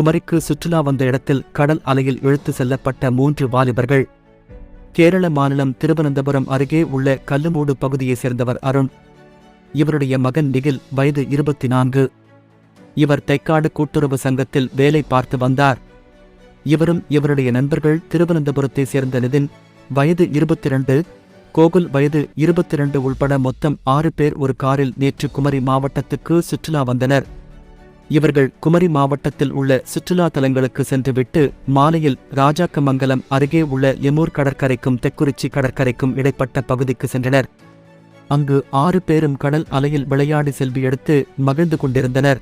குமரிக்கு சுற்றுலா வந்த இடத்தில் கடல் அலையில் இழுத்து செல்லப்பட்ட மூன்று வாலிபர்கள். கேரள மாநிலம் திருவனந்தபுரம் அருகே உள்ள கல்லுமூடு பகுதியைச் சேர்ந்தவர் அருண். இவருடைய மகன் நிகில் வயது இருபத்தி நான்கு இவர் தைக்காடு கூட்டுறவு சங்கத்தில் வேலை பார்த்து வந்தார். இவரும் இவருடைய நண்பர்கள் திருவனந்தபுரத்தைச் சேர்ந்த நிதின் வயது இருபத்தி இரண்டு கோகுல் வயது இருபத்தி இரண்டு உள்பட மொத்தம் ஆறு பேர் ஒரு காரில் நேற்று குமரி மாவட்டத்துக்கு சுற்றுலா வந்தனர். இவர்கள் குமரி மாவட்டத்தில் உள்ள சுற்றுலா தலங்களுக்கு சென்றுவிட்டு மாலையில் ராஜாக்கமங்கலம் அருகே உள்ள எமூர் கடற்கரைக்கும் தெக்குறிச்சி கடற்கரைக்கும் இடைப்பட்ட பகுதிக்கு சென்றனர். அங்கு ஆறு பேரும் கடல் அலையில் விளையாடி செல்வி எடுத்து மகிழ்ந்து கொண்டிருந்தனர்.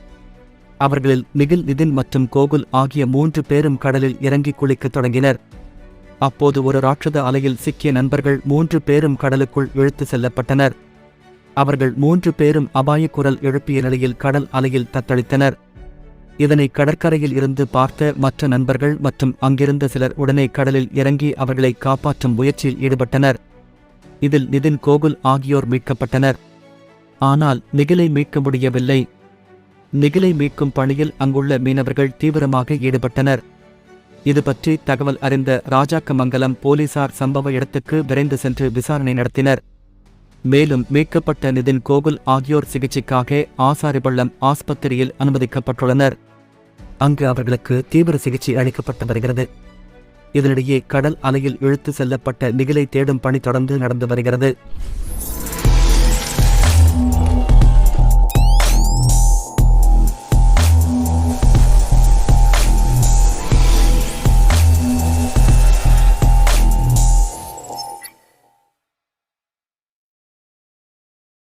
அவர்களில் மிகில் நிதின் மற்றும் கோகுல் ஆகிய மூன்று பேரும் கடலில் இறங்கி குளிக்கத் தொடங்கினர். அப்போது ஒரு ராட்சத அலையில் சிக்கிய நண்பர்கள் மூன்று பேரும் கடலுக்குள் இழுத்து செல்லப்பட்டனர். அவர்கள் மூன்று பேரும் அபாயக் குரல் எழுப்பிய நிலையில் கடல் அலையில் தத்தளித்தனர். இதனை கடற்கரையில் இருந்து பார்த்த மற்ற நண்பர்கள் மற்றும் அங்கிருந்த சிலர் உடனே கடலில் இறங்கி அவர்களை காப்பாற்றும் முயற்சியில் ஈடுபட்டனர். இதில் நிதின் கோகுல் ஆகியோர் மீட்கப்பட்டனர். ஆனால் நிகிலை மீட்க முடியவில்லை. நிகிலை மீட்கும் பணியில் அங்குள்ள மீனவர்கள் தீவிரமாக ஈடுபட்டனர். இது பற்றி தகவல் அறிந்த ராஜாக்கமங்கலம் போலீசார் சம்பவ இடத்துக்கு விரைந்து சென்று விசாரணை நடத்தினர். மேலும் மீட்கப்பட்ட நிதின் கோகுல் ஆகியோர் சிகிச்சைக்காக ஆசாரிபள்ளம் ஆஸ்பத்திரியில் அனுமதிக்கப்பட்டுள்ளனர். அங்கு அவர்களுக்கு தீவிர சிகிச்சை அளிக்கப்பட்டு வருகிறது. இதனிடையே கடல் அலையில் இழுத்து செல்லப்பட்ட நிகிலை தேடும் பணி தொடர்ந்து நடந்து வருகிறது.